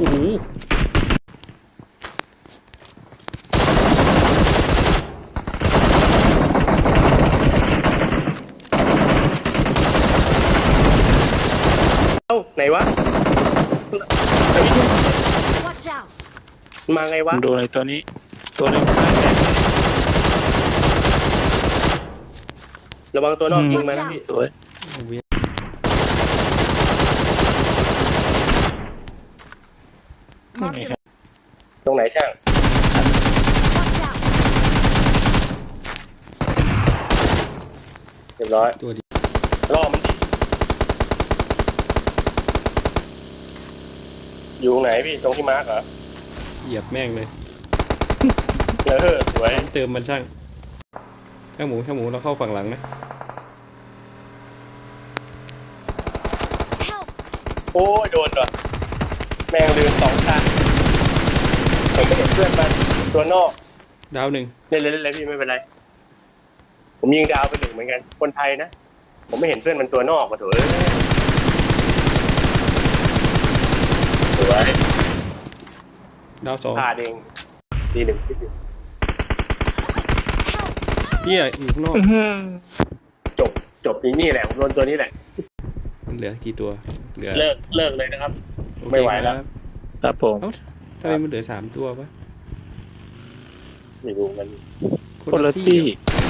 โเอ้าไหนวะมาไงวะดูอะไรตัวนี้ ตัวนี้ ระวังตัวนอกยิงมานะพี่ สววย รงไหนช่าง watch out! เรียบร้อยตัวดีล่อมันดิอยู่ตรงไหนพี่ตรงที่มาร์กเหรอเหยียบแม่งเลยเออสวยเติมมันช่างช่างหมูช่างหมูเราเข้าฝั่งหลังนะ Help! โอ้ยโดนว่ะแม่งลืมสองตา ผมไม่เห็นเพื่อนมันตัวนอกดาวหนึ่งเล่นเลยเล่นเลยพี่ไม่เป็นไร ผมยิงดาวไปหนึ่งเหมือนกัน คนไทยนะ ผมไม่เห็นเพื่อนมันตัวนอกมาเถอะสวยดาวสองพลาดเองดีหนึ่งที่หนึ่งเฮียอยู่ข้างนอกจบจบที่นี่แหละผมโดนตัวนี้แหละ มันเหลือกี่ตัว เหลือเลิกเลิกเลยนะครับ โอเคไม่ไหวแล้ว ครับครับผม เอ้า ทำไมมันเหลือสามตัววะไม่รู้มันคนละที่เหรอ